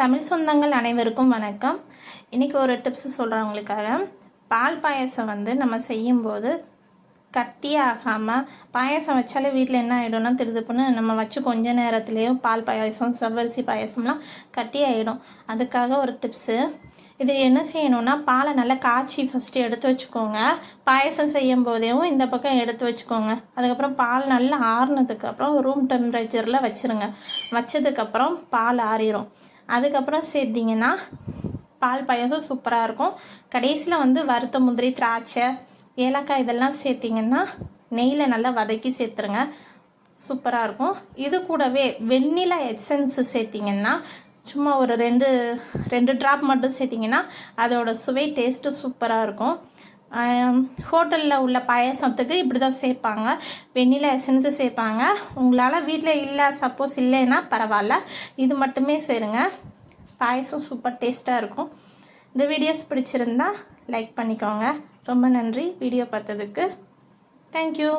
தமிழ் சொந்தங்கள் அனைவருக்கும் வணக்கம். இன்றைக்கி ஒரு டிப்ஸ் சொல்கிறவங்களுக்காக பால் பாயாசம் வந்து நம்ம செய்யும்போது கட்டியே ஆகாமல் பாயாசம் வச்சாலே வீட்டில் என்ன ஆகிடும்னா திருதுப்புன்னு நம்ம வச்சு கொஞ்ச நேரத்துலேயும் பால் பாயாசம் செவ்வரிசி பாயசம்லாம் கட்டி ஆகிடும் அதுக்காக ஒரு டிப்ஸு இது என்ன செய்யணும்னா பாலை நல்லா காய்ச்சி ஃபஸ்ட்டு எடுத்து வச்சுக்கோங்க. பாயசம் செய்யும் போதேவும் இந்த பக்கம் எடுத்து வச்சுக்கோங்க. அதுக்கப்புறம் பால் நல்லா ஆறுனதுக்கப்புறம் ரூம் டெம்பரேச்சரில் வச்சுருங்க. வச்சதுக்கப்புறம் பால் ஆறிடும் அதுக்கப்புறம் சேர்த்திங்கன்னா பால் பாயசம் சூப்பராக இருக்கும். கடைசியில் வந்து வறுத்த முந்திரி திராட்சை ஏலக்காய் இதெல்லாம் சேர்த்திங்கன்னா நெய்யில் நல்லா வதக்கி சேர்த்துருங்க. சூப்பராக இருக்கும். இது கூடவே வெண்ணிலா எசன்ஸு சேர்த்திங்கன்னா சும்மா ஒரு ரெண்டு ரெண்டு ட்ராப் மட்டும் சேர்த்திங்கன்னா அதோடய சுவை டேஸ்ட்டு சூப்பராக இருக்கும். ஹோட்டலில் உள்ள பாயசத்துக்கு இப்படி தான் சேர்ப்பாங்க. வெண்ணிலா எசன்ஸு சேர்ப்பாங்க. உங்களால் வீட்டில் இல்லை சப்போஸ் இல்லைன்னா பரவாயில்ல. இது மட்டுமே சேருங்க. பாயசம் சூப்பர் டேஸ்ட்டாக இருக்கும். இந்த வீடியோஸ் பிடிச்சிருந்தா லைக் பண்ணிக்கோங்க. ரொம்ப நன்றி. வீடியோ பார்த்ததுக்கு. தேங்க்யூ